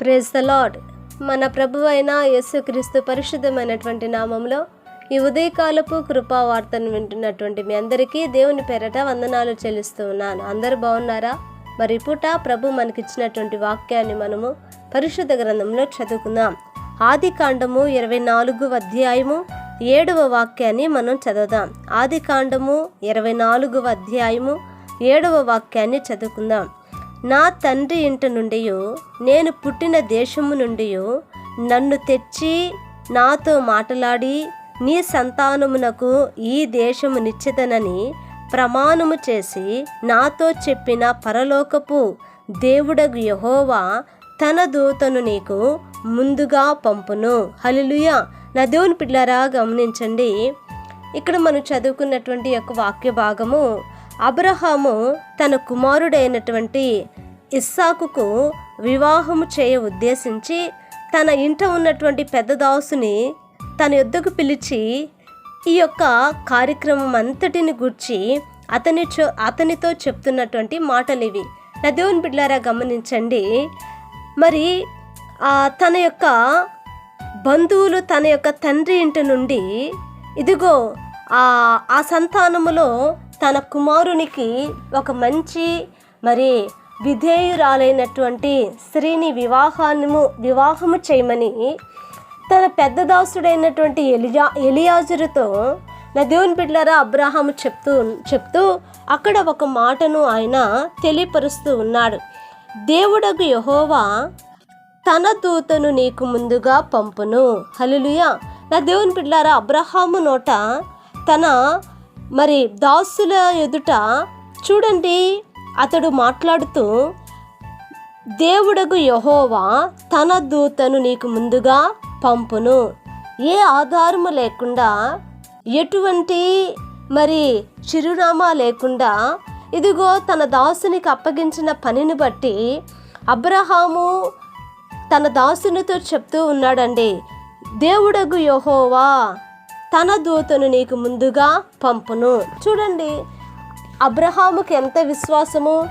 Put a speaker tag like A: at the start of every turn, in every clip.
A: Praise the lord మన ప్రభు అయిన యేసుక్రీస్తు పరిశుద్ధమైనటువంటి నామంలో ఈ ఉదయకాలపు కృపా వార్తను వింటున్నటువంటి మీ అందరికీ దేవుని పేరట వందనాలు చెల్లిస్తూ ఉన్నాను. అందరు బాగున్నారా? మరి పూట ప్రభు మనకిచ్చినటువంటి వాక్యాన్ని మనము పరిశుద్ధ గ్రంథంలో చదువుకుందాం. ఆది కాండము ఇరవై నాలుగు అధ్యాయము ఏడవ వాక్యాన్ని మనం చదువుదాం. ఆది కాండము ఇరవై నాలుగు అధ్యాయము ఏడవ వాక్యాన్ని చదువుకుందాం. నా తండ్రి ఇంటి నుండి నేను పుట్టిన దేశము నుండి నన్ను తెచ్చి నాతో మాట్లాడి నీ సంతానమునకు ఈ దేశము నిశ్చితనని ప్రమాణము చేసి నాతో చెప్పిన పరలోకపు దేవుడగు యహోవా తన దూతను నీకు ముందుగా పంపును. హలిలుయ నా దేవుని పిల్లరా గమనించండి. ఇక్కడ మనం చదువుకున్నటువంటి యొక్క వాక్య భాగము అబ్రహాము తన కుమారుడైనటువంటి ఇస్సాకుకు వివాహము చేయ ఉద్దేశించి తన ఇంట ఉన్నటువంటి పెద్ద దాసుని తన యొద్దకు పిలిచి ఈ యొక్క కార్యక్రమం అంతటిని గుర్చి అతని చో అతనితో చెప్తున్నటువంటి మాటలు ఇవి నా దేవుని బిడ్డారా గమనించండి. మరి తన యొక్క బంధువులు తన యొక్క తండ్రి ఇంటి నుండి ఇదిగో ఆ సంతానములో తన కుమారునికి ఒక మంచి మరి విధేయురాలైనటువంటి స్త్రీని వివాహాన్ని వివాహము చేయమని తన పెద్ద దాసుడైనటువంటి ఎలియా ఎలియాజురుతో నా దేవుని బిడ్డలారా అబ్రహాము చెప్తూ చెప్తూ అక్కడ ఒక మాటను ఆయన తెలియపరుస్తూ ఉన్నాడు. దేవుడకు యహోవా తన దూతను నీకు ముందుగా పంపును. హలులుయా నా దేవుని బిడ్డలారా అబ్రహాము నోట తన మరి దాసుల ఎదుట చూడండి అతడు మాట్లాడుతూ దేవుడగు యహోవా తన దూతను నీకు ముందుగా పంపును. ఏ ఆధారము లేకుండా ఎటువంటి మరి చిరునామా లేకుండా ఇదిగో తన దాసునికి అప్పగించిన పనిని బట్టి అబ్రహాము తన దాసునితో చెప్తూ ఉన్నాడండి దేవుడగు యహోవా తన దూతను నీకు ముందుగా పంపును. చూడండి అబ్రహాముకి ఎంత విశ్వాసము?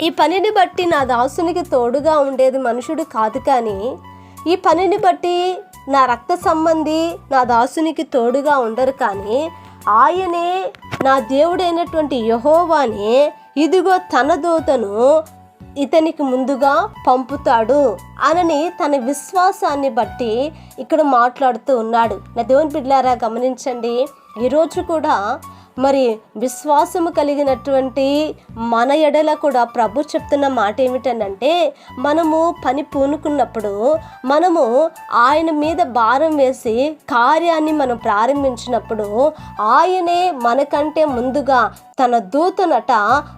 A: ఈ పనిని బట్టి నా దాసునికి తోడుగా ఉండేది మనుషుడు కాదు కానీ ఈ పనిని బట్టి నా రక్త సంబంధి నా దాసునికి తోడుగా ఉండరు కానీ ఆయనే నా దేవుడైనటువంటి యహోవాని. ఇదిగో తన దూతను ఇతనికి ముందుగా పంపుతాడు. అనని తన విశ్వాసాన్ని బట్టి ఇక్కడ మాట్లాడుతూ ఉన్నాడు. నా దేవుని బిడ్లారా గమనించండి. ఈరోజు కూడా మరి విశ్వాసము కలిగినటువంటి మన ఎడల కూడా ప్రభు చెప్తున్న మాట ఏమిటనంటే మనము పని పూనుకున్నప్పుడు మనము ఆయన మీద భారం వేసి కార్యాన్ని మనం ప్రారంభించినప్పుడు ఆయనే మనకంటే ముందుగా తన దూతనట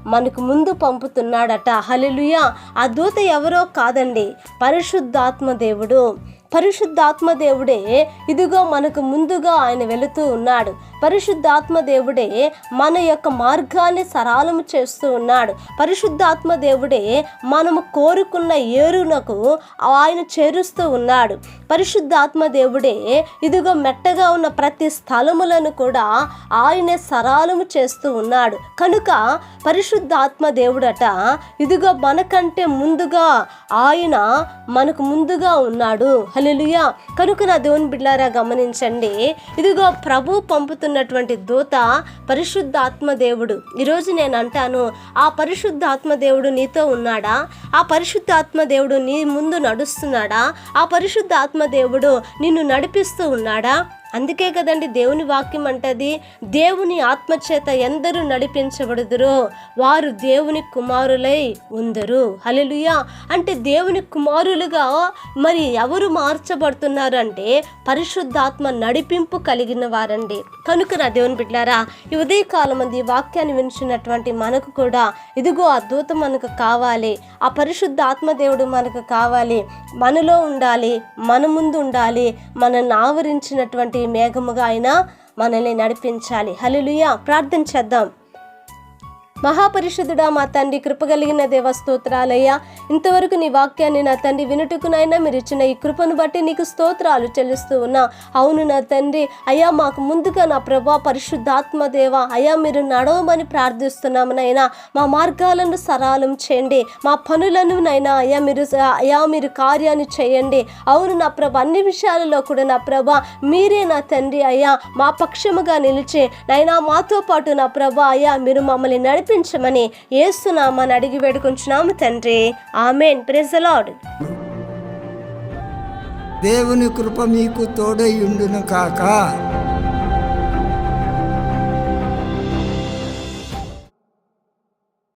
A: మనకు ముందు పంపుతున్నాడట. హలిలుయ ఆ దూత ఎవరో కాదండి. పరిశుద్ధాత్మ దేవుడు. పరిశుద్ధాత్మ దేవుడే ఇదిగో మనకు ముందుగా ఆయన వెళుతూ ఉన్నాడు. పరిశుద్ధాత్మ దేవుడే మన యొక్క మార్గాన్ని సరళము చేస్తూ ఉన్నాడు. పరిశుద్ధాత్మ దేవుడే మనము కోరుకున్న ఏరునకు ఆయన చేరుస్తూ ఉన్నాడు. పరిశుద్ధాత్మ దేవుడే ఇదిగో మెట్టగా ఉన్న ప్రతి స్థలములను కూడా ఆయనే సరళము చేస్తూ ఉన్నాడు. కనుక పరిశుద్ధాత్మ దేవుడట ఇదిగో మనకంటే ముందుగా ఆయన మనకు ముందుగా ఉన్నాడు. హలెలుయా కనుక నా దేవుని బిడ్డారా గమనించండి. ఇదిగో ప్రభు పంపుతున్నటువంటి దూత పరిశుద్ధాత్మ దేవుడు. ఈరోజు నేను అంటాను ఆ పరిశుద్ధాత్మ దేవుడు నీతో ఉన్నాడా? ఆ పరిశుద్ధాత్మ దేవుడు నీ ముందు నడుస్తున్నాడా? ఆ పరిశుద్ధాత్మ దేవుడు నిన్ను నడిపిస్తూ ఉన్నాడా? అందుకే కదండి దేవుని వాక్యం అంటది దేవుని ఆత్మచేత ఎందరూ నడిపించబడుదురో వారు దేవుని కుమారులై ఉందరు. హలలుయా అంటే దేవుని కుమారులుగా మరి ఎవరు మార్చబడుతున్నారు అంటే పరిశుద్ధాత్మ నడిపింపు కలిగిన వారండి. కనుక నా దేవుని బిడ్డారా ఈ ఉదయకాలం మంది వాక్యాన్ని వినిచినటువంటి మనకు కూడా ఇదిగో ఆ దూత మనకు కావాలి ఆ పరిశుద్ధ ఆత్మదేవుడు మనకు కావాలి మనలో ఉండాలి మన ముందు ఉండాలి మనల్ని ఆవరించినటువంటి మేఘముగా అయినా మనల్ని నడిపించాలి. హలిలుయ ప్రార్థన చేద్దాం. మహాపరిషుదుడా మా తండ్రి కృపగలిగిన దేవ స్తోత్రాలయ్యా. ఇంతవరకు నీ వాక్యాన్ని నా తండ్రి వినుటకునైనా మీరు ఇచ్చిన ఈ కృపను బట్టి నీకు స్తోత్రాలు చెల్లిస్తూ ఉన్నా. అవును నా తండ్రి అయ్యా మాకు ముందుగా నా ప్రభా పరిశుద్ధాత్మ దేవ అయ్యా మీరు నడవమని ప్రార్థిస్తున్నాము నైనా మా మార్గాలను సరళం చేయండి. మా పనులను నైనా అయ్యా మీరు అయ్యా మీరు కార్యాన్ని చేయండి. అవును నా ప్రభ అన్ని విషయాలలో కూడా నా ప్రభ మీరే నా తండ్రి అయ్యా. మా పక్షముగా నిలిచి నైనా మాతో పాటు నా ప్రభ అయ్యా మీరు మమ్మల్ని నడిపించమని ఏస్తున్నామని అడిగి వేడుకుంటున్నాము తండ్రి. ఆమెన్. ప్రెజలాడ్
B: దేవుని కృప మీకు తోడై ఉండును కాక.